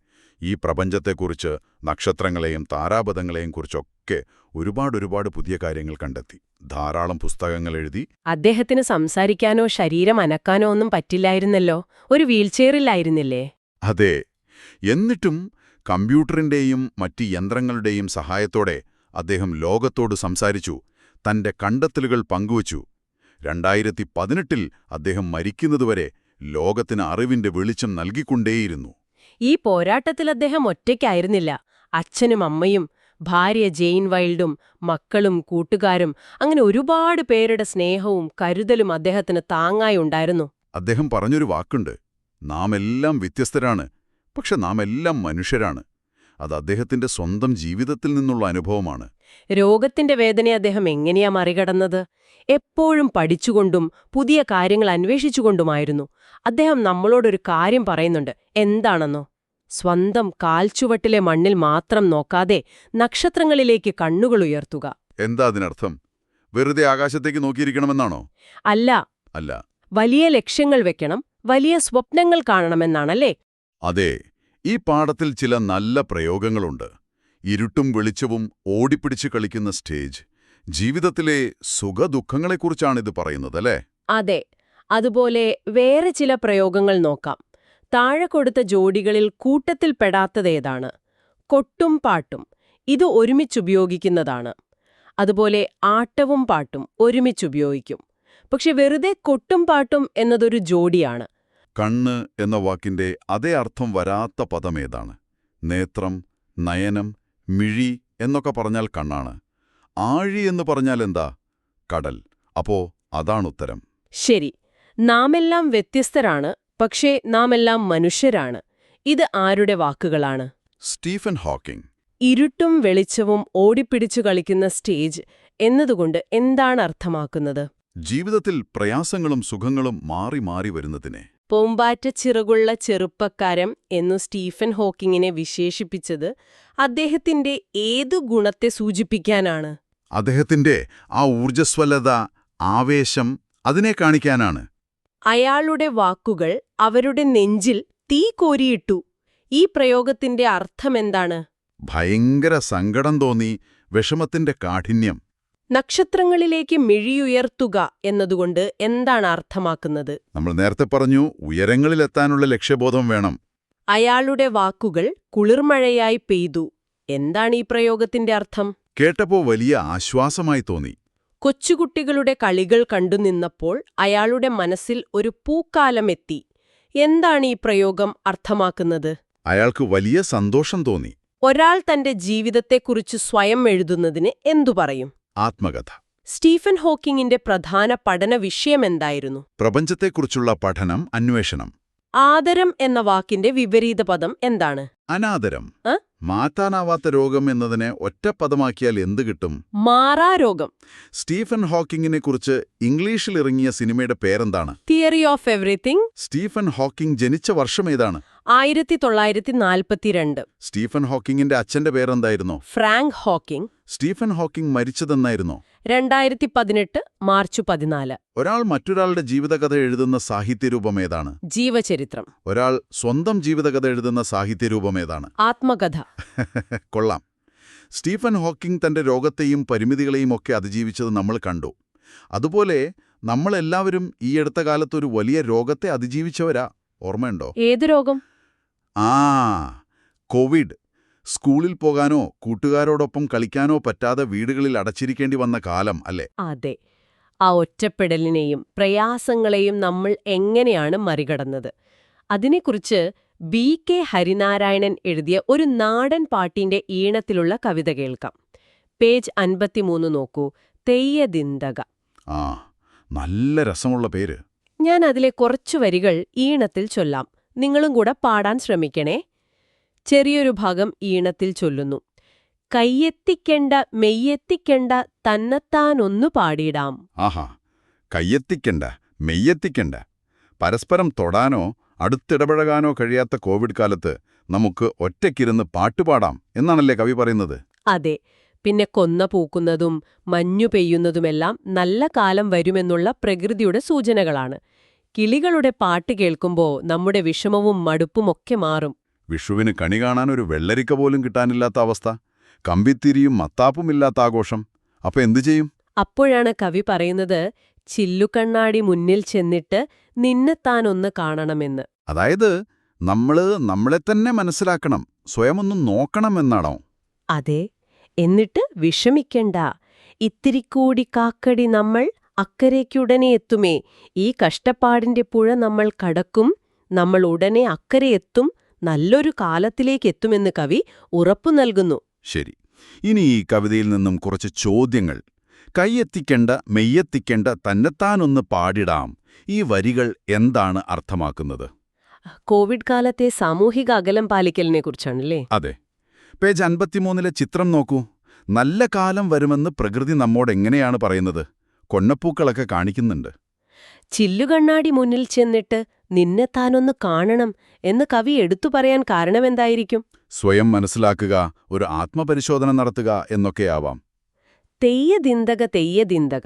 ഈ പ്രപഞ്ചത്തെക്കുറിച്ച് നക്ഷത്രങ്ങളെയും താരാപഥങ്ങളെയും കുറിച്ചൊക്കെ ഒരുപാട് ഒരുപാട് പുതിയ കാര്യങ്ങൾ കണ്ടെത്തി. ധാരാളം പുസ്തകങ്ങൾ എഴുതി.
അദ്ദേഹത്തിന് സംസാരിക്കാനോ ശരീരം അനക്കാനോ ഒന്നും പറ്റില്ലായിരുന്നല്ലോ. ഒരു വീൽചെയറിലായിരുന്നില്ലേ?
അതെ. എന്നിട്ടും കമ്പ്യൂട്ടറിന്റെയും മറ്റ് യന്ത്രങ്ങളുടെയും സഹായത്തോടെ അദ്ദേഹം ലോകത്തോട് സംസാരിച്ചു. തന്റെ കണ്ടെത്തലുകൾ പങ്കുവച്ചു. രണ്ടായിരത്തി പതിനെട്ടിൽ അദ്ദേഹം മരിക്കുന്നതുവരെ ലോകത്തിന് അറിവിന്റെ വെളിച്ചം നൽകിക്കൊണ്ടേയിരുന്നു.
ഈ പോരാട്ടത്തിൽ അദ്ദേഹം ഒറ്റയ്ക്കായിരുന്നില്ല. അച്ഛനും അമ്മയും ഭാര്യ ജെയിൻ വൈൽഡും മക്കളും കൂട്ടുകാരും അങ്ങനെ ഒരുപാട് പേരുടെ സ്നേഹവും കരുതലും അദ്ദേഹത്തിന് താങ്ങായി ഉണ്ടായിരുന്നു.
അദ്ദേഹം പറഞ്ഞൊരു വാക്കുണ്ട് നാം എല്ലാം വ്യത്യസ്തരാണ് പക്ഷെ നാം എല്ലാം മനുഷ്യരാണ്. അത് അദ്ദേഹത്തിന്റെ സ്വന്തം ജീവിതത്തിൽ നിന്നുള്ള അനുഭവമാണ്.
രോഗത്തിന്റെ വേദനയെ അദ്ദേഹം എങ്ങനെയാ മറികടന്നത്? എപ്പോഴും പഠിച്ചുകൊണ്ടും പുതിയ കാര്യങ്ങൾ അന്വേഷിച്ചുകൊണ്ടുമായിരുന്നു. അദ്ദേഹം നമ്മളോടൊരു കാര്യം പറയുന്നുണ്ട്. എന്താണെന്നോ? സ്വന്തം കാൽച്ചുവട്ടിലെ മണ്ണിൽ മാത്രം നോക്കാതെ നക്ഷത്രങ്ങളിലേക്ക് കണ്ണുകൾ ഉയർത്തുക.
എന്താ അതിനർത്ഥം? വെറുതെ ആകാശത്തേക്ക് നോക്കിയിരിക്കണമെന്നാണോ?
അല്ല.
അല്ല.
വലിയ ലക്ഷ്യങ്ങൾ വെക്കണം വലിയ സ്വപ്നങ്ങൾ കാണണമെന്നാണല്ലേ?
അതെ. ഈ പാഠത്തിൽ ചില നല്ല പ്രയോഗങ്ങളുണ്ട്. ഇരുട്ടും വെളിച്ചവും ഓടിപ്പിടിച്ച് കളിക്കുന്ന സ്റ്റേജ് ജീവിതത്തിലെ സുഖദുഃഖങ്ങളെക്കുറിച്ചാണിത് പറയുന്നത് അല്ലേ
അതെ. അതുപോലെ വേറെ ചില പ്രയോഗങ്ങൾ നോക്കാം. താഴെ കൊടുത്ത ജോഡികളിൽ കൂട്ടത്തിൽപ്പെടാത്തതേതാണ് കൊട്ടും പാട്ടും. ഇത് ഒരുമിച്ചുപയോഗിക്കുന്നതാണ് അതുപോലെ ആട്ടവും പാട്ടും ഒരുമിച്ചുപയോഗിക്കും പക്ഷെ വെറുതെ കൊട്ടും പാട്ടും എന്നതൊരു ജോഡിയാണ്.
കണ്ണ് എന്ന വാക്കിന്റെ അതേ അർത്ഥം വരാത്ത പദമേതാണ് നേത്രം നയനം മിഴി എന്നൊക്കെ പറഞ്ഞാൽ കണ്ണാണ്. ആഴി എന്ന് പറഞ്ഞാൽ എന്താ? കടൽ. അപ്പോ അതാണുത്തരം
ശരി. നാമെല്ലാം വ്യത്യസ്തരാണ് പക്ഷേ നാമെല്ലാം മനുഷ്യരാണ്. ഇത് ആരുടെ വാക്കുകളാണ്?
Stephen Hawking.
ഇരുട്ടും വെളിച്ചവും ഓടിപ്പിടിച്ചു കളിക്കുന്ന സ്റ്റേജ് എന്നതുകൊണ്ട് എന്താണ് അർത്ഥമാക്കുന്നത്?
ജീവിതത്തിൽ പ്രയാസങ്ങളും സുഖങ്ങളും മാറി മാറി വരുന്നതിനെ.
പൊമ്പാറ്റ ചിറകുള്ള ചെറുപ്പക്കാരൻ എന്നു സ്റ്റീഫൻ ഹോക്കിങ്ങിനെ വിശേഷിപ്പിച്ചത് അദ്ദേഹത്തിന്റെ ഏതു ഗുണത്തെ സൂചിപ്പിക്കാനാണ്?
അദ്ദേഹത്തിന്റെ ആ ഊർജസ്വലത ആവേശം അതിനെ കാണിക്കാനാണ്.
അയാളുടെ വാക്കുകൾ അവരുടെ നെഞ്ചിൽ തീ കോരിയിട്ടു. ഈ പ്രയോഗത്തിന്റെ അർത്ഥമെന്താണ്?
ഭയങ്കര സങ്കടം തോന്നി വിഷമത്തിന്റെ കാഠിന്യം.
നക്ഷത്രങ്ങളിലേക്ക് മിഴിയുയർത്തുക എന്നതുകൊണ്ട് എന്താണ് അർത്ഥമാക്കുന്നത്?
നമ്മൾ നേരത്തെ പറഞ്ഞു ഉയരങ്ങളിലെത്താനുള്ള ലക്ഷ്യബോധം വേണം.
അയാളുടെ വാക്കുകൾ കുളിർമഴയായി പെയ്തു. എന്താണ് ഈ പ്രയോഗത്തിന്റെ അർത്ഥം?
കേട്ടപ്പോ വലിയ ആശ്വാസമായി തോന്നി.
കൊച്ചുകുട്ടികളുടെ കളികൾ കണ്ടുനിന്നപ്പോൾ അയാളുടെ മനസ്സിൽ ഒരു പൂക്കാലമെത്തി. എന്താണ് ഈ പ്രയോഗം അർത്ഥമാക്കുന്നത്?
അയാൾക്ക് വലിയ സന്തോഷം തോന്നി.
ഒരാൾ തന്റെ ജീവിതത്തെക്കുറിച്ച് സ്വയം എഴുതുന്നതിന് എന്തു പറയും?
ആത്മകഥ.
സ്റ്റീഫൻ ഹോക്കിങ്ങിന്റെ പ്രധാന പഠന വിഷയമെന്തായിരുന്നു?
പ്രപഞ്ചത്തെക്കുറിച്ചുള്ള പഠനം അന്വേഷണം.
ആദരം എന്ന വാക്കിന്റെ വിപരീത പദം എന്താണ്?
അനാദരം. മാറ്റാനാവാത്ത രോഗം എന്നതിനെ ഒറ്റപ്പദമാക്കിയാൽ എന്ത് കിട്ടും?
മാറാരോഗം
സ്റ്റീഫൻ ഹോക്കിങ്ങിനെ കുറിച്ച് ഇംഗ്ലീഷിൽ ഇറങ്ങിയ സിനിമയുടെ പേരെന്താണ്?
Theory of everything.
Stephen Hawking ജനിച്ച വർഷം ഏതാണ്?
ആയിരത്തി തൊള്ളായിരത്തി നാൽപ്പത്തിരണ്ട്
സ്റ്റീഫൻ ഹോക്കിങ്ങിന്റെ അച്ഛന്റെ പേരെന്തായിരുന്നു?
ഫ്രാങ്ക് ഹോക്കിംഗ്
സ്റ്റീഫൻ ഹോക്കിംഗ് മരിച്ചതെന്നായിരുന്നോ.
രണ്ടായിരത്തി പതിനെട്ട് മാർച്ച് പതിനാല്.
ഒരാൾ മറ്റൊരാളുടെ ജീവിതകഥ എഴുതുന്ന സാഹിത്യരൂപം ഏതാണ്?
ജീവചരിത്രം.
ഒരാൾ സ്വന്തം ജീവിതകഥ എഴുതുന്ന സാഹിത്യരൂപം ഏതാണ്?
ആത്മകഥ.
കൊള്ളാം. സ്റ്റീഫൻ ഹോക്കിംഗ് തന്റെ രോഗത്തെയും പരിമിതികളെയും ഒക്കെ അതിജീവിച്ചത് നമ്മൾ കണ്ടു. അതുപോലെ നമ്മളെല്ലാവരും ഈ അടുത്ത കാലത്ത് ഒരു വലിയ രോഗത്തെ അതിജീവിച്ചവരാ. ഓർമ്മയുണ്ടോ?
ഏത് രോഗം?
ആ കോവിഡ്. സ്കൂളിൽ പോകാനോ കൂട്ടുകാരോടൊപ്പം കളിക്കാനോ പറ്റാതെ വീടുകളിൽ അടച്ചിരിക്കേണ്ടി വന്ന കാലം അല്ലേ?
അതെ. ആ ഒറ്റപ്പെടലിനെയും പ്രയാസങ്ങളെയും നമ്മൾ എങ്ങനെയാണ് മറികടന്നത്? അതിനെക്കുറിച്ച് ബി കെ ഹരിനാരായണൻ എഴുതിയ ഒരു നാടൻ പാട്ടിന്റെ ഈണത്തിലുള്ള കവിത കേൾക്കാം. പേജ് അൻപത്തിമൂന്ന് നോക്കൂ. തെയ്യദിന്തക.
ആ നല്ല രസമുള്ള പേര്.
ഞാൻ അതിലെ കുറച്ചു വരികൾ ഈണത്തിൽ ചൊല്ലാം. നിങ്ങളും കൂടെ പാടാൻ ശ്രമിക്കണേ. ചെറിയൊരു ഭാഗം ഈണത്തിൽ ചൊല്ലുന്നു. കയ്യെത്തിക്കണ്ട മെയ്യെത്തിക്കണ്ട തന്നെത്താനൊന്നു പാടിയിടാം.
ആഹാ കയ്യെത്തിക്കണ്ട മെയ്യെത്തിക്കണ്ട. പരസ്പരം തൊടാനോ അടുത്തിടപഴകാനോ കഴിയാത്ത കോവിഡ് കാലത്ത് നമുക്ക് ഒറ്റയ്ക്കിരുന്ന് പാട്ടുപാടാം എന്നാണല്ലേ കവി പറയുന്നത്?
അതെ പിന്നെ കൊന്ന പൂക്കുന്നതും മഞ്ഞു പെയ്യുന്നതുമെല്ലാം നല്ല കാലം വരുമെന്നുള്ള പ്രകൃതിയുടെ സൂചനകളാണ്. കിളികളുടെ പാട്ട് കേൾക്കുമ്പോൾ നമ്മുടെ വിഷമവും മടുപ്പുമൊക്കെ മാറും.
വിഷുവിന് കണി കാണാൻ ഒരു വെള്ളരിക്ക പോലും കിട്ടാനില്ലാത്ത അവസ്ഥ. കമ്പിത്തിരിയും മത്താപ്പുമില്ലാത്ത ആഘോഷം. അപ്പൊ എന്തു ചെയ്യും?
അപ്പോഴാണ് കവി പറയുന്നത് ചില്ലുകണ്ണാടി മുന്നിൽ ചെന്നിട്ട് നിന്നെ ഒന്ന് കാണണമെന്ന്.
അതായത് നമ്മൾ നമ്മളെ തന്നെ മനസ്സിലാക്കണം സ്വയമൊന്നും നോക്കണമെന്നാണോ
അതെ. എന്നിട്ട് വിഷമിക്കണ്ട. ഇത്തിരിക്കൂടി കാക്കടി നമ്മൾ അക്കരയ്ക്കുടനെ എത്തുമേ. ഈ കഷ്ടപ്പാടിന്റെ പുഴ നമ്മൾ കടക്കും നമ്മൾ ഉടനെ അക്കരെ എത്തും നല്ലൊരു കാലത്തിലേക്ക് എത്തുമെന്ന് കവി ഉറപ്പു നൽകുന്നു.
ശരി. ഇനി ഈ കവിതയിൽ നിന്നും കുറച്ച് ചോദ്യങ്ങൾ. കൈയെത്തിക്കേണ്ട മെയ്യെത്തിക്കേണ്ട തന്നെത്താനൊന്ന് പാടിടാം. ഈ വരികൾ എന്താണ് അർത്ഥമാക്കുന്നത്?
കോവിഡ് കാലത്തെ സാമൂഹിക അകലം പാലിക്കലിനെ കുറിച്ചാണല്ലേ?
അതെ. പേജ് അൻപത്തിമൂന്നിലെ ചിത്രം നോക്കൂ. നല്ല കാലം വരുമെന്ന് പ്രകൃതി നമ്മോട് എങ്ങനെയാണ് പറയുന്നത്? കൊണ്ണപ്പൂക്കളൊക്കെ കാണിക്കുന്നുണ്ട്.
ചില്ലുകണ്ണാടി മുന്നിൽ ചെന്നിട്ട് നിന്നെ താനൊന്ന് കാണണം എന്ന് കവി എടുത്തു പറയാൻ കാരണമെന്തായിരിക്കും?
സ്വയം മനസ്സിലാക്കുക ഒരു ആത്മപരിശോധന നടത്തുക എന്നൊക്കെയാവാം.
തെയ്യദിന്തക തെയ്യദിന്തക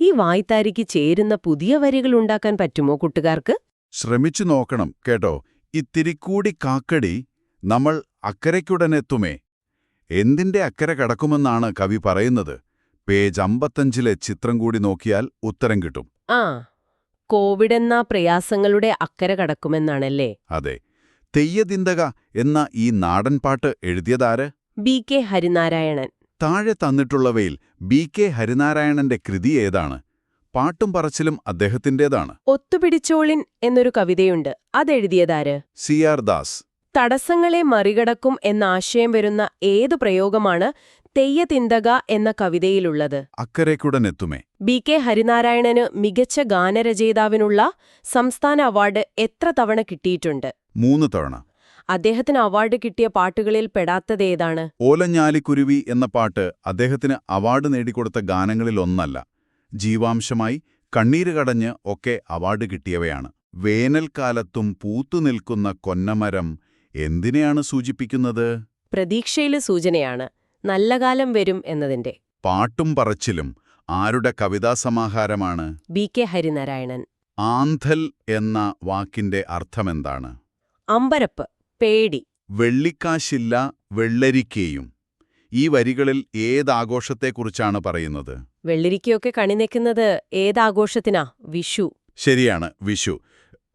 ഈ വായ്ത്താരിക്ക് ചേരുന്ന പുതിയ വരികൾ ഉണ്ടാക്കാൻ പറ്റുമോ കൂട്ടുകാർക്ക്?
ശ്രമിച്ചു നോക്കണം കേട്ടോ. ഇത്തിരിക്കൂടി കാക്കടി നമ്മൾ അക്കരയ്ക്കുടനെത്തുമേ. എന്തിന്റെ അക്കര കടക്കുമെന്നാണ് കവി പറയുന്നത്. പേജ് അമ്പത്തഞ്ചിലെ ചിത്രം കൂടി നോക്കിയാൽ ഉത്തരം കിട്ടും.
ആ. കോവിഡ് എന്ന പ്രയാസങ്ങളുടെ അക്കര കടക്കുമെന്നാണല്ലേ?
അതെ. തെയ്യദിന്തക എന്ന ഈ നാടൻ പാട്ട് എഴുതിയതാര്?
B K Harinarayanan.
താഴെ തന്നിട്ടുള്ളവയിൽ ബി കെ ഹരിനാരായണന്റെ കൃതി ഏതാണ്? പാട്ടും പറച്ചിലും അദ്ദേഹത്തിന്റേതാണ്.
ഒത്തുപിടിച്ചോളിൻ എന്നൊരു കവിതയുണ്ട്. അതെഴുതിയതാര്?
C R Das.
തടസ്സങ്ങളെ മറികടക്കും എന്ന ആശയം വരുന്ന ഏത് പ്രയോഗമാണ് തെയ്യതിന്തക എന്ന കവിതയിലുള്ളത്.
അക്കരയ്ക്കുടനെത്തുമേ.
ബി കെ ഹരിനാരായണന് മികച്ച ഗാനരചയിതാവിനുള്ള സംസ്ഥാന അവാർഡ് എത്ര തവണ കിട്ടിയിട്ടുണ്ട്?
മൂന്ന് തവണ.
അദ്ദേഹത്തിന് അവാർഡ് കിട്ടിയ പാട്ടുകളിൽ പെടാത്തതേതാണ്
ഓലഞ്ഞാലിക്കുരുവി എന്ന പാട്ട് അദ്ദേഹത്തിന് അവാർഡ് നേടിക്കൊടുത്ത ഗാനങ്ങളിൽ ഒന്നല്ല. ജീവാംശമായി കണ്ണീര് കടഞ്ഞ് ഒക്കെ അവാർഡ് കിട്ടിയവയാണ്. വേനൽക്കാലത്തും പൂത്തുനിൽക്കുന്ന കൊന്നമരം എന്തിനെയാണ് സൂചിപ്പിക്കുന്നത്?
പ്രതീക്ഷയിലെ സൂചനയാണ്. നല്ല കാലം വരും എന്നതിന്റെ
പാട്ടും പറച്ചിലും ആരുടെ കവിതാസമാഹാരമാണ്?
B K Harinarayanan.
ആന്ധൽ എന്ന വാക്കിന്റെ അർത്ഥമെന്താണ്?
അമ്പരപ്പ് പേടി.
വെള്ളിക്കാശില്ല വെള്ളരിക്കയും. ഈ വരികളിൽ ഏതാഘോഷത്തെക്കുറിച്ചാണ് പറയുന്നത്?
വെള്ളരിക്കയൊക്കെ കണിനെക്കുന്നത് ഏതാഘോഷത്തിനാ? വിഷു.
ശരിയാണ് വിഷു.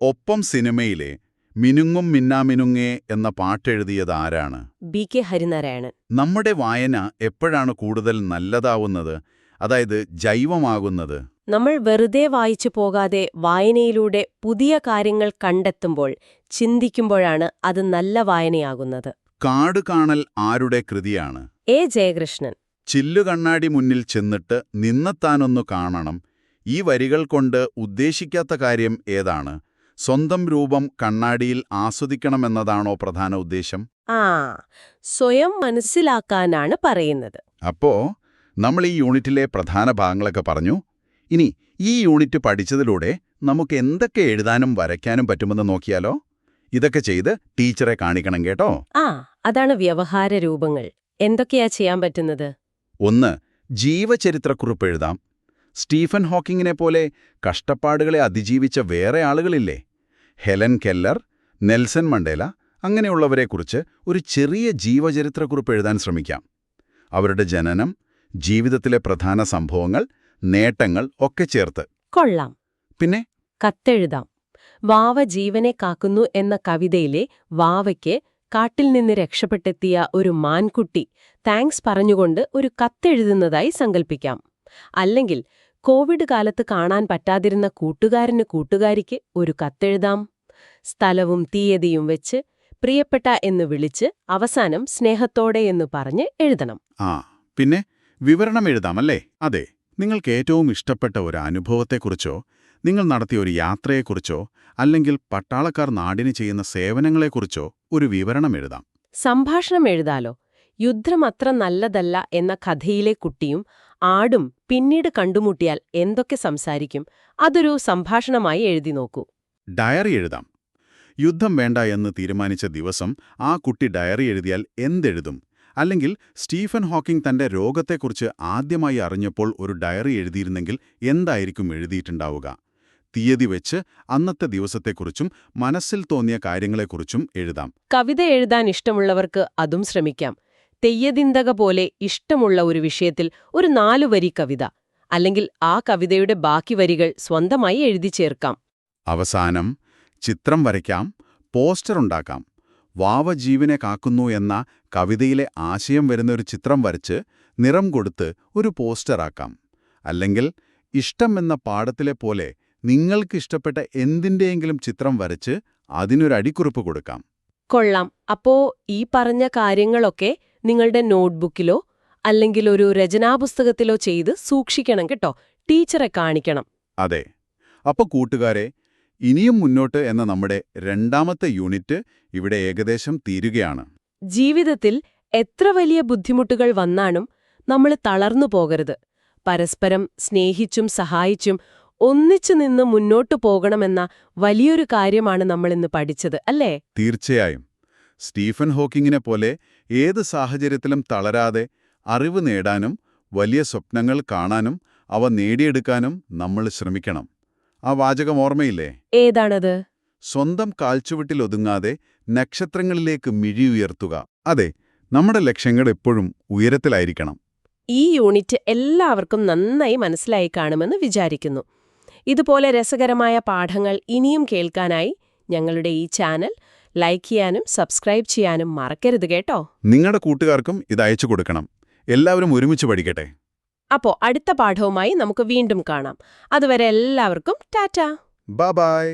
ഒപ്പം സിനിമയിലെ മിനുങ്ങും മിന്നാമിനുങ്ങേ എന്ന പാട്ടെഴുതിയത് ആരാണ്?
B K Harinarayanan.
നമ്മുടെ വായന എപ്പോഴാണ് കൂടുതൽ നല്ലതാവുന്നത്? അതായത് ജൈവമാകുന്നത്.
നമ്മൾ വെറുതെ വായിച്ചു പോകാതെ വായനയിലൂടെ പുതിയ കാര്യങ്ങൾ കണ്ടെത്തുമ്പോൾ ചിന്തിക്കുമ്പോഴാണ് അത് നല്ല വായനയാകുന്നത്.
കാട് കാണൽ ആരുടെ കൃതിയാണ്?
എ ജയകൃഷ്ണൻ.
ചില്ലുകണ്ണാടി മുന്നിൽ ചെന്നിട്ട് നിന്നെത്താനൊന്നു കാണണം. ഈ വരികൾ കൊണ്ട് ഉദ്ദേശിക്കാത്ത കാര്യം ഏതാണ്? സ്വന്തം രൂപം കണ്ണാടിയിൽ ആസ്വദിക്കണമെന്നതാണോ പ്രധാന ഉദ്ദേശം?
ആ സ്വയം മനസ്സിലാക്കാനാണ് പറയുന്നത്.
അപ്പോ നമ്മൾ ഈ യൂണിറ്റിലെ പ്രധാന ഭാഗങ്ങളൊക്കെ പറഞ്ഞു. ഇനി ഈ യൂണിറ്റ് പഠിച്ചതിലൂടെ നമുക്ക് എന്തൊക്കെ എഴുതാനും വരയ്ക്കാനും പറ്റുമെന്ന് നോക്കിയാലോ? ഇതൊക്കെ ചെയ്ത് ടീച്ചറെ കാണിക്കണം കേട്ടോ.
ആ അതാണ് വ്യവഹാര രൂപങ്ങൾ. എന്തൊക്കെയാ ചെയ്യാൻ പറ്റുന്നത്?
ഒന്ന് ജീവചരിത്രക്കുറിപ്പ് എഴുതാം. സ്റ്റീഫൻ ഹോക്കിങ്ങിനെ പോലെ കഷ്ടപ്പാടുകളെ അതിജീവിച്ച വേറെ ആളുകളില്ലേ? ഹെലൻ കെല്ലർ നെൽസൺ മണ്ടേല അങ്ങനെയുള്ളവരെക്കുറിച്ച് ഒരു ചെറിയ ജീവചരിത്രക്കുറിപ്പ് എഴുതാൻ ശ്രമിക്കാം. അവരുടെ ജനനം ജീവിതത്തിലെ പ്രധാന സംഭവങ്ങൾ നേട്ടങ്ങൾ ഒക്കെ ചേർത്ത്.
കൊള്ളാം.
പിന്നെ?
കത്തെഴുതാം. വാവ ജീവനെ കാക്കുന്നു എന്ന കവിതയിലെ വാവയ്ക്ക് കാട്ടിൽ നിന്ന് രക്ഷപ്പെട്ടെത്തിയ ഒരു മാൻകുട്ടി താങ്ക്സ് പറഞ്ഞുകൊണ്ട് ഒരു കത്തെഴുതുന്നതായി സങ്കൽപ്പിക്കാം. അല്ലെങ്കിൽ കോവിഡ് കാലത്ത് കാണാൻ പറ്റാതിരുന്ന കൂട്ടുകാരന് കൂട്ടുകാരിക്ക് ഒരു കത്തെഴുതാം. സ്ഥലവും തീയതിയും വെച്ച് പ്രിയപ്പെട്ട എന്ന് വിളിച്ച് അവസാനം സ്നേഹത്തോടെ എന്ന് പറഞ്ഞ് എഴുതണം.
ആ പിന്നെ വിവരണം എഴുതാമല്ലേ അതെ നിങ്ങൾക്ക് ഏറ്റവും ഇഷ്ടപ്പെട്ട ഒരു അനുഭവത്തെക്കുറിച്ചോ നിങ്ങൾ നടത്തിയ ഒരു യാത്രയെക്കുറിച്ചോ അല്ലെങ്കിൽ പട്ടാളക്കാർ നാടിന് ചെയ്യുന്ന സേവനങ്ങളെക്കുറിച്ചോ ഒരു വിവരണം എഴുതാം.
സംഭാഷണം എഴുതാലോ? യുദ്ധം അത്ര നല്ലതല്ല എന്ന കഥയിലെ കുട്ടിയും ആടും പിന്നീട് കണ്ടുമുട്ടിയാൽ എന്തൊക്കെ സംസാരിക്കും? അതൊരു സംഭാഷണമായി എഴുതി നോക്കൂ.
ഡയറി എഴുതാം. യുദ്ധം വേണ്ട എന്ന് തീരുമാനിച്ച ദിവസം ആ കുട്ടി ഡയറി എഴുതിയാൽ എന്തെഴുതും? അല്ലെങ്കിൽ സ്റ്റീഫൻ ഹോക്കിംഗ് തന്റെ രോഗത്തെക്കുറിച്ച് ആദ്യമായി അറിഞ്ഞപ്പോൾ ഒരു ഡയറി എഴുതിയിരുന്നെങ്കിൽ എന്തായിരിക്കും എഴുതിയിട്ടുണ്ടാവുക? തീയതി വെച്ച് അന്നത്തെ ദിവസത്തെക്കുറിച്ചും മനസ്സിൽ തോന്നിയ കാര്യങ്ങളെക്കുറിച്ചും എഴുതാം.
കവിത എഴുതാൻ ഇഷ്ടമുള്ളവർക്ക് അതും ശ്രമിക്കാം. തെയ്യതിന്തക പോലെ ഇഷ്ടമുള്ള ഒരു വിഷയത്തിൽ ഒരു നാലു വരി കവിത അല്ലെങ്കിൽ ആ കവിതയുടെ ബാക്കി വരികൾ സ്വന്തമായി എഴുതി ചേർക്കാം.
അവസാനം ചിത്രം വരയ്ക്കാം പോസ്റ്റർ ഉണ്ടാക്കാം. വാവ ജീവനെ കാക്കുന്നു എന്ന കവിതയിലെ ആശയം വരുന്ന ഒരു ചിത്രം വരച്ച് നിറം കൊടുത്ത് ഒരു പോസ്റ്ററാക്കാം അല്ലെങ്കിൽ ഇഷ്ടം എന്ന പാഠത്തിലെ പോലെ നിങ്ങൾക്ക് ഇഷ്ടപ്പെട്ട എന്തിന്റെയെങ്കിലും ചിത്രം വരച്ച് അതിനൊരു അടിക്കുറിപ്പ് കൊടുക്കാം.
കൊള്ളാം. അപ്പോ ഈ പറഞ്ഞ കാര്യങ്ങളൊക്കെ നിങ്ങളുടെ നോട്ട്ബുക്കിലോ അല്ലെങ്കിൽ ഒരു രചനാപുസ്തകത്തിലോ ചെയ്ത് സൂക്ഷിക്കണം കേട്ടോ. ടീച്ചറെ കാണിക്കണം.
അതെ. അപ്പൊ കൂട്ടുകാരെ ഇനിയും മുന്നോട്ട് എന്ന നമ്മുടെ രണ്ടാമത്തെ യൂണിറ്റ് ഇവിടെ ഏകദേശം തീരുകയാണ്.
ജീവിതത്തിൽ എത്ര വലിയ ബുദ്ധിമുട്ടുകൾ വന്നാലും നമ്മൾ തളർന്നു പോകരുത്. പരസ്പരം സ്നേഹിച്ചും സഹായിച്ചും ഒന്നിച്ചു നിന്ന് മുന്നോട്ടു പോകണമെന്ന വലിയൊരു കാര്യമാണ് നമ്മളിന്ന് പഠിച്ചത് അല്ലേ?
തീർച്ചയായും. സ്റ്റീഫൻ ഹോക്കിങ്ങിനെ പോലെ ഏത് സാഹചര്യത്തിലും തളരാതെ അറിവ് നേടാനും വലിയ സ്വപ്നങ്ങൾ കാണാനും അവ നേടിയെടുക്കാനും നമ്മൾ ശ്രമിക്കണം. ആ വാചകം ഓർമ്മയില്ലേ?
ഏതാണത്?
സ്വന്തം കാൽച്ചുവട്ടിലൊതുങ്ങാതെ നക്ഷത്രങ്ങളിലേക്ക് മിഴിയുയർത്തുക അതെ നമ്മുടെ ലക്ഷ്യങ്ങൾ എപ്പോഴും ഉയരത്തിലായിരിക്കണം.
ഈ യൂണിറ്റ് എല്ലാവർക്കും നന്നായി മനസ്സിലായി കാണുമെന്ന് വിചാരിക്കുന്നു. ഇതുപോലെ രസകരമായ പാഠങ്ങൾ ഇനിയും കേൾക്കാനായി ഞങ്ങളുടെ ഈ ചാനൽ ലൈക്ക് ചെയ്യാനും സബ്സ്ക്രൈബ് ചെയ്യാനും മറക്കരുത് കേട്ടോ.
നിങ്ങളുടെ കൂട്ടുകാർക്കും ഇത് അയച്ചു കൊടുക്കണം. എല്ലാവരും ഒരുമിച്ച് പഠിക്കട്ടെ.
അപ്പോ അടുത്ത പാഠവുമായി നമുക്ക് വീണ്ടും കാണാം. അതുവരെ എല്ലാവർക്കും ടാറ്റ.
ബൈ